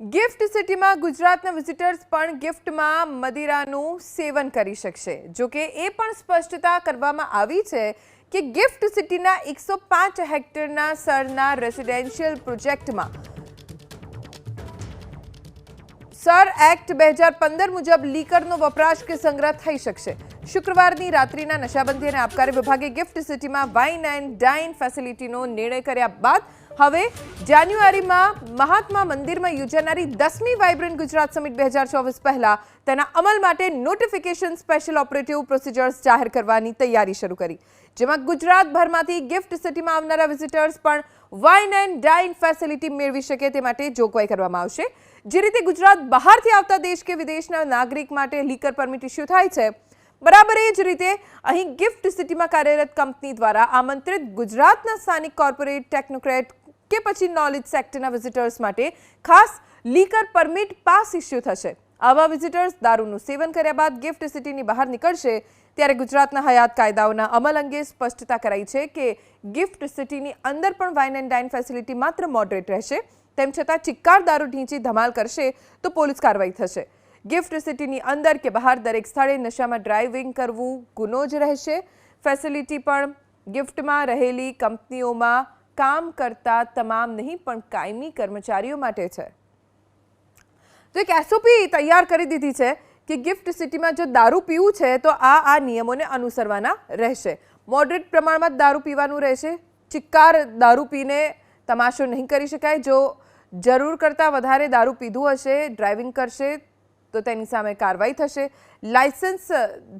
Gift સિટીમાં ગુજરાતના visitors પણ ગિફ્ટમાં મદિરાનું સેવન કરી શકશે. જો કે એ પણ સ્પષ્ટતા કરવામાં આવી છે કે ગિફ્ટ સિટીના એકસો પાંચ હેક્ટરના સરના રેસિડેન્શિયલ પ્રોજેક્ટમાં. સર એક્ટ બે હજાર પંદર મુજબ લીકરનો વપરાશ કે સંગ્રહ થઈ શકશે. શુક્રવારની રાત્રિના નશાબંધી અને આબકારી વિભાગે ગિફ્ટ સિટીમાં વાઇન એન્ડ ડાઇન ફેસિલિટીનો નિર્ણય કર્યા બાદ હવે જાન્યુઆરીમાં મહાત્મા મંદિરમાં યોજાનારી દસમી વાઇબ્રન્ટ ગુજરાત સમિટ બે હજાર ચોવીસ પહેલા તેના અમલ માટે નોટિફિકેશન સ્પેશિયલ ઓપરેટિવ પ્રોસિજર્સ જાહેર કરવાની તૈયારી શરૂ કરી. જેમાં ગુજરાતભરમાંથી ગિફ્ટ સિટીમાં આવનારા વિઝિટર્સ પણ વાઇન એન્ડ ડાઇન ફેસિલિટી મેળવી શકે તે માટે જોગવાઈ કરવામાં આવશે. જે રીતે ગુજરાત બહારથી આવતા દેશ કે વિદેશના નાગરિક માટે લીકર પરમિટ ઇસ્યુ થાય છે બરાબર એ જ રીતે અહીં ગિફ્ટ સિટીમાં કાર્યરત કંપની દ્વારા આમંત્રિત ગુજરાતના સ્થાનિક કોર્પોરેટ ટેકનોક્રેટ કે પછી નોલેજ સેક્ટરના વિઝિટર્સ માટે ખાસ લીકર પરમિટ પાસ ઇસ્યુ થશે. આવા વિઝિટર્સ દારૂનું સેવન કર્યા બાદ ગિફ્ટ સિટીની બહાર નીકળશે ત્યારે ગુજરાતના હયાત કાયદાઓના અમલ અંગે સ્પષ્ટતા કરાઈ છે કે ગિફ્ટ સિટીની અંદર પણ વાઇન એન્ડ ડાઇન ફેસિલિટી માત્ર મોડરેટ રહેશે. તેમ છતાં ચિક્કાર દારૂ ઢીંચી ધમાલ કરશે તો પોલીસ કાર્યવાહી થશે. ગિફ્ટ સિટીની અંદર કે બહાર દરેક સ્થળે નશામાં ડ્રાઇવિંગ કરવું ગુનો જ રહેશે. ફેસિલિટી પણ ગિફ્ટમાં રહેલી કંપનીઓમાં કામ કરતા તમામ નહીં, પણ કાયમી કર્મચારીઓ માટે છે. તો એક એસઓપી તૈયાર કરી દીધી છે કે ગિફ્ટ સિટીમાં જો દારૂ પીવું છે, તો આ આ નિયમોને અનુસરવાના રહેશે. મોડરેટ પ્રમાણમાં દારૂ પીવાનું રહેશે. ચિક્કાર દારૂ પીને તમાશો નહીં કરી શકાય. જો જરૂર કરતાં વધારે દારૂ પીધું હશે, ડ્રાઇવિંગ કરશે તો તેની સામે કાર્યવાહી થશે. લાયસન્સ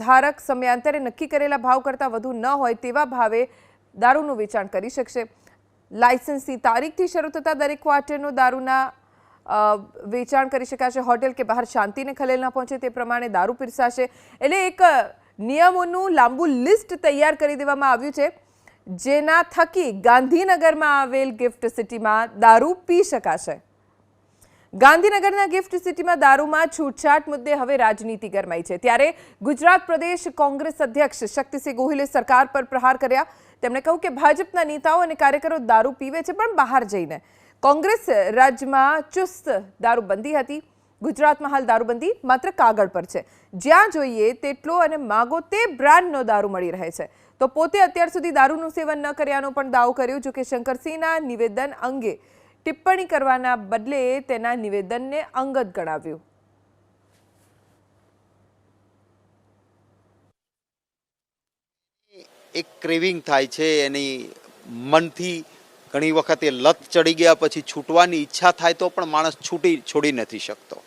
ધારક સમયાંતરે નક્કી કરેલા ભાવ કરતાં વધુ ન હોય તેવા ભાવે દારૂનું વેચાણ કરી શકશે. લાયસન્સની તારીખથી શરૂ થતાં દરેક ક્વાર્ટરનો દારૂના વેચાણ કરી શકાશે. હોટેલ કે બહાર શાંતિને ખલેલ ન પહોંચે તે પ્રમાણે દારૂ પીરસાશે. એટલે એક નિયમોનું લાંબુ લિસ્ટ તૈયાર કરી દેવામાં આવ્યું છે. જેના થકી ગાંધીનગરમાં આવેલ ગિફ્ટ સિટીમાં દારૂ પી શકાશે. ગાંધીનગરના ગિફ્ટ સિટીમાં દારૂમાં છૂટછાટ મુદ્દે હવે રાજનીતિ ગરમાઈ છે. ત્યારે ગુજરાત પ્રદેશ કોંગ્રેસ અધ્યક્ષ શક્તિસિંહ ગોહિલે સરકાર પર પ્રહાર કર્યા. તેમણે કહ્યું કે ભાજપના નેતાઓ અને કાર્યકરો દારૂ પીવે છે, પણ બહાર જઈને. કોંગ્રેસ રાજ્યમાં ચુસ્ત દારૂબંધી હતી. ગુજરાતમાં હાલ દારૂબંધી માત્ર કાગળ પર છે. જ્યાં જોઈએ તેટલો અને માગો તે બ્રાન્ડનો દારૂ મળી રહે છે. તો પોતે અત્યાર સુધી દારૂનું સેવન ન કર્યાનો પણ દાવો કર્યો, જો કે શંકરસિંહના નિવેદન અંગે ટિપ્પણી કરવાના બદલે તેના નિવેદનને અંગત ગણાવ્યું. એક ક્રેવિંગ થાય છે, એની મનથી ઘણી વખત એ લત ચડી ગયા પછી છૂટવાની ઈચ્છા થાય તો પણ માણસ છૂટી, છોડી નથી શકતો.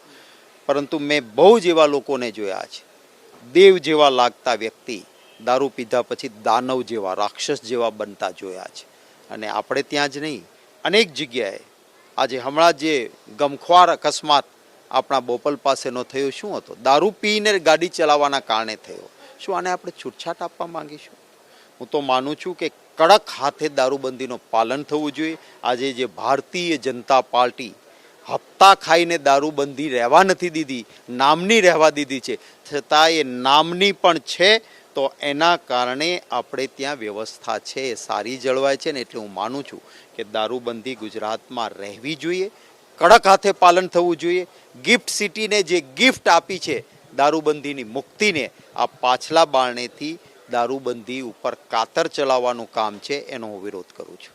પરંતુ મેં બહુ જ એવા લોકોને જોયા છે. દેવ જેવા લાગતા વ્યક્તિ દારૂ પીધા પછી દાનવ જેવા, રાક્ષસ જેવા બનતા જોયા છે. અને આપણે ત્યાં જ નહીં અનેક જગ્યાએ. આજે હમણાં જે ગમખ્વાર અકસ્માત આપણા બોપલ પાસેનો થયો, શું હતો? દારૂ પીને ગાડી ચલાવવાના કારણે થયો. શું આને આપણે છૂટછાટ આપવા માંગીશું? હું તો માનું છું કે કડક હાથે દારૂબંધીનું પાલન થવું જોઈએ. આજે જે ભારતીય જનતા પાર્ટી હપ્તા ખાઈને દારૂબંધી રહેવા નથી દીધી, નામની રહેવા દીધી છે. છતાં એ નામની પણ છે. તો એના કારણે આપણે ત્યાં વ્યવસ્થા છે, એ સારી જળવાય છે ને એટલે હું માનું છું કે દારૂબંધી ગુજરાતમાં રહેવી જોઈએ, કડક હાથે પાલન થવું જોઈએ ગિફ્ટ સિટીને જે ગિફ્ટ આપી છે દારૂબંધીની મુક્તિને, આ પાછલા બારણેથી દારૂબંધી ઉપર કાતર ચલાવવાનું કામ છે, એનો હું વિરોધ કરું છું.